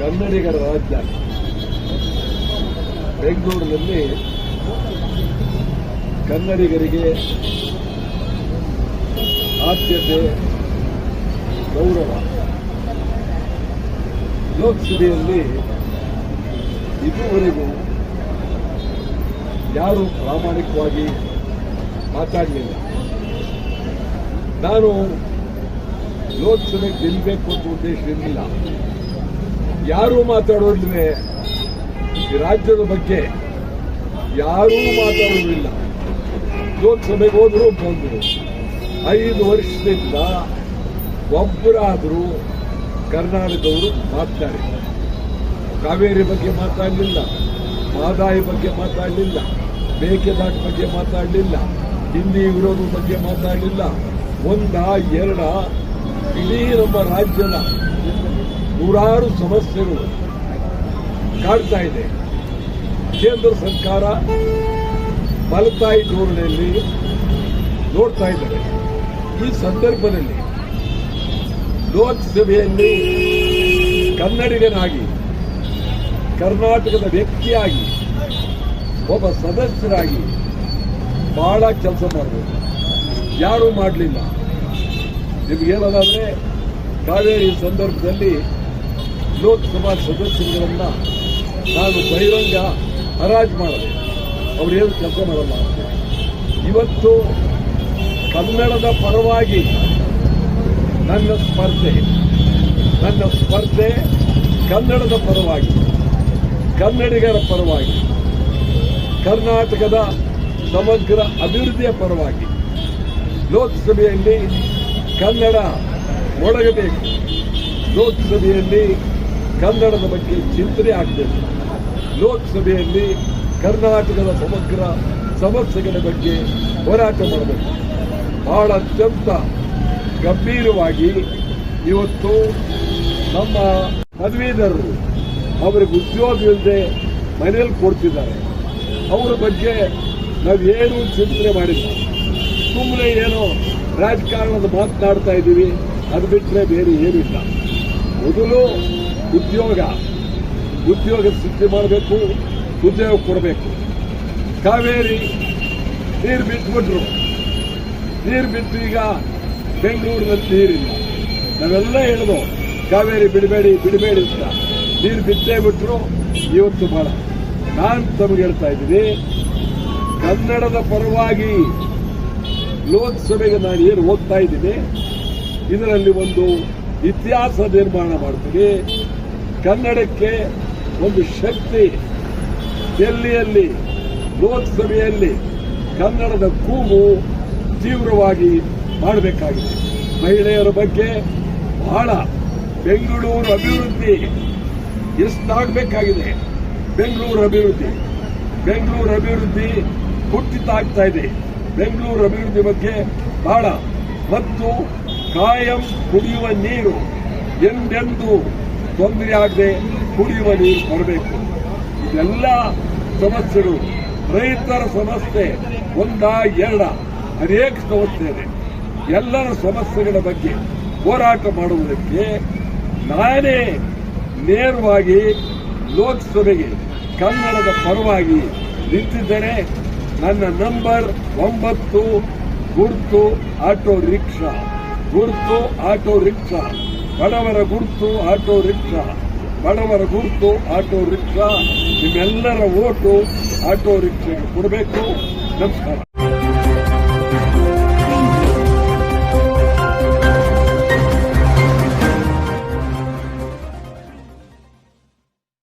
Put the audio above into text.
ಕನ್ನಡಿಗರ ರಾಜ್ಯ. ಬೆಂಗಳೂರಿನಲ್ಲಿ ಕನ್ನಡಿಗರಿಗೆ ಆದ್ಯತೆ, ಗೌರವ. ಲೋಕಸಭೆಯಲ್ಲಿ ಇದುವರೆಗೂ ಯಾರು ಪ್ರಾಮಾಣಿಕವಾಗಿ ಮಾತಾಡಲಿಲ್ಲ. ನಾನು ಲೋಕಸಭೆಗೆ ಗೆಲ್ಲಬೇಕು ಅಂತ ಉದ್ದೇಶ ಇರಲಿಲ್ಲ. ಯಾರೂ ಮಾತಾಡೋದಿಲ್ವೇ? ಈ ರಾಜ್ಯದ ಬಗ್ಗೆ ಯಾರೂ ಮಾತಾಡೋದಿಲ್ಲ. ಲೋಕಸಭೆಗೆ ಹೋದ್ರು ಬಂದರು. ಐದು ವರ್ಷದಿಂದ ಒಬ್ಬರಾದರೂ ಕರ್ನಾಟಕದವರು ಮಾತಾಡಿ ಕಾವೇರಿ ಬಗ್ಗೆ ಮಾತಾಡಲಿಲ್ಲ ಮಾದಾಯಿ ಬಗ್ಗೆ ಮಾತಾಡಲಿಲ್ಲ, ಮೇಕೆದಾಟ್ ಬಗ್ಗೆ ಮಾತಾಡಲಿಲ್ಲ, ಹಿಂದಿ ವಿರೋಧ ಬಗ್ಗೆ ಮಾತಾಡಲಿಲ್ಲ. ಒಂದ ಎರಡ ಇಡೀ ನಮ್ಮ ರಾಜ್ಯದ ನೂರಾರು ಸಮಸ್ಯೆಗಳು ಕಾಡ್ತಾ ಇದೆ. ಕೇಂದ್ರ ಸರ್ಕಾರ ಮಲತಾಯಿ ಧೋರಣೆಯಲ್ಲಿ ನೋಡ್ತಾ ಇದ್ದಾರೆ. ಈ ಸಂದರ್ಭದಲ್ಲಿ ಲೋಕಸಭೆಯಲ್ಲಿ ಕನ್ನಡಿಗನಾಗಿ, ಕರ್ನಾಟಕದ ವ್ಯಕ್ತಿಯಾಗಿ, ಒಬ್ಬ ಸದಸ್ಯರಾಗಿ ಬಹಳ ಕೆಲಸ ಮಾಡಬೇಕು ಯಾರೂ ಮಾಡಲಿಲ್ಲ. ನಿಮಗೇನದಾದ್ರೆ ಕಾವೇರಿ ಸಂದರ್ಭದಲ್ಲಿ ಲೋಕಸಭಾ ಸದಸ್ಯರುಗಳನ್ನ ನಾನು ಬಹಿರಂಗ ಹರಾಜು ಮಾಡಿದೆ ಅವರೇನು ಕೆಲಸ ಮಾಡಲ್ಲ. ಇವತ್ತು ಕನ್ನಡದ ಪರವಾಗಿ ನನ್ನ ಸ್ಪರ್ಧೆ. ನನ್ನ ಸ್ಪರ್ಧೆ ಕನ್ನಡದ ಪರವಾಗಿ, ಕನ್ನಡಿಗರ ಪರವಾಗಿ, ಕರ್ನಾಟಕದ ಸಮಗ್ರ ಅಭಿವೃದ್ಧಿಯ ಪರವಾಗಿ. ಲೋಕಸಭೆಯಲ್ಲಿ ಕನ್ನಡ ಒಡಗಬೇಕು ಲೋಕಸಭೆಯಲ್ಲಿ ಕನ್ನಡದ ಬಗ್ಗೆ ಚಿಂತನೆ ಆಗಬೇಕು. ಲೋಕಸಭೆಯಲ್ಲಿ ಕರ್ನಾಟಕದ ಸಮಗ್ರ ಸಮಸ್ಯೆಗಳ ಬಗ್ಗೆ ಹೋರಾಟ ಮಾಡಬೇಕು. ಬಹಳ ಅತ್ಯಂತ ಗಂಭೀರವಾಗಿ ಇವತ್ತು ನಮ್ಮ ಪದವೀಧರರು ಅವರಿಗೆ ಉದ್ಯೋಗ ಇಲ್ಲದೆ ಮನೆಯಲ್ಲಿ ಕೊಡ್ತಿದ್ದಾರೆ. ಅವರ ಬಗ್ಗೆ ನಾವೇನು ಚಿಂತನೆ ಮಾಡಿಲ್ಲ. ಸುಮ್ಮನೆ ಏನೋ ರಾಜಕಾರಣದ ಮಾತನಾಡ್ತಾ ಇದ್ದೀವಿ. ಅದು ಬಿಟ್ಟರೆ ಬೇರೆ ಏನಿಲ್ಲ. ಮೊದಲು ಉದ್ಯೋಗ ಉದ್ಯೋಗ ಸೃಷ್ಟಿ ಮಾಡಬೇಕು, ಉದ್ಯೋಗ ಕೊಡಬೇಕು. ಕಾವೇರಿ ನೀರು ಬಿಟ್ಟುಬಿಟ್ರು ನೀರು ಬಿಟ್ಟು ಈಗ ಬೆಂಗಳೂರಿನಲ್ಲಿ ನೀರಿಲ್ಲ. ನಾವೆಲ್ಲ ಹೇಳಿದ್ವು ಕಾವೇರಿ ಬಿಡಬೇಡಿ ಬಿಡಬೇಡಿ ಅಂತ. ನೀರು ಬಿಟ್ಟೇ ಬಿಟ್ಟರು ಇವತ್ತು ಬಹಳ ನಾನು ತಮಗೆ ಹೇಳ್ತಾ ಇದ್ದೀನಿ, ಕನ್ನಡದ ಪರವಾಗಿ ಲೋಕಸಭೆಗೆ ನಾನು ಏನು ಓದ್ತಾ ಇದ್ದೀನಿ, ಇದರಲ್ಲಿ ಒಂದು ಇತಿಹಾಸ ನಿರ್ಮಾಣ ಮಾಡ್ತೀನಿ. ಕನ್ನಡಕ್ಕೆ ಒಂದು ಶಕ್ತಿ ಡೆಲ್ಲಿಯಲ್ಲಿ ಲೋಕಸಭೆಯಲ್ಲಿ ಕನ್ನಡದ ಕೂಗು ತೀವ್ರವಾಗಿ ಮಾಡಬೇಕಾಗಿದೆ. ಮಹಿಳೆಯರ ಬಗ್ಗೆ ಬಹಳ ಬೆಂಗಳೂರು ಅಭಿವೃದ್ಧಿ ಎಷ್ಟಾಗಬೇಕಾಗಿದೆ. ಬೆಂಗಳೂರು ಅಭಿವೃದ್ಧಿ. ಬೆಂಗಳೂರು ಅಭಿವೃದ್ಧಿ ಕುಟ್ಟಿತ ಆಗ್ತಾ ಇದೆ. ಬೆಂಗಳೂರು ಅಭಿವೃದ್ಧಿ ಬಗ್ಗೆ ಬಹಳ ಮತ್ತು ಕಾಯಂ ಕುಡಿಯುವ ನೀರು ಎಂದೆಂದೂ ತೊಂದರೆ ಆಗದೆ ಕುಡಿಯುವ ನೀರು ಬರಬೇಕು ಇದೆಲ್ಲ ಸಮಸ್ಯೆಗಳು. ರೈತರ ಸಮಸ್ಯೆ ಒಂದ ಎರಡ. ಅನೇಕ ಸಮಸ್ಯೆ ಇದೆ. ಎಲ್ಲರ ಸಮಸ್ಯೆಗಳ ಬಗ್ಗೆ ಹೋರಾಟ ಮಾಡುವುದಕ್ಕೆ ನಾನೇ ನೇರವಾಗಿ ಲೋಕಸಭೆಗೆ ಕನ್ನಡದ ಪರವಾಗಿ ನಿಂತಿದ್ದೇನೆ ನನ್ನ ನಂಬರ್ ಒಂಬತ್ತು ಗುರುತು ಆಟೋ ರಿಕ್ಷಾ. ಗುರುತು ಆಟೋ ರಿಕ್ಷಾ. ಬಡವರ ಗುರುತು ಆಟೋ ರಿಕ್ಷಾ. ಬಡವರ ಗುರುತು ಆಟೋ ರಿಕ್ಷಾ. ನಿಮ್ಮೆಲ್ಲರ ಓಟು ಆಟೋ ರಿಕ್ಷೆಗೆ ಕೊಡಬೇಕು. ನಮಸ್ಕಾರ.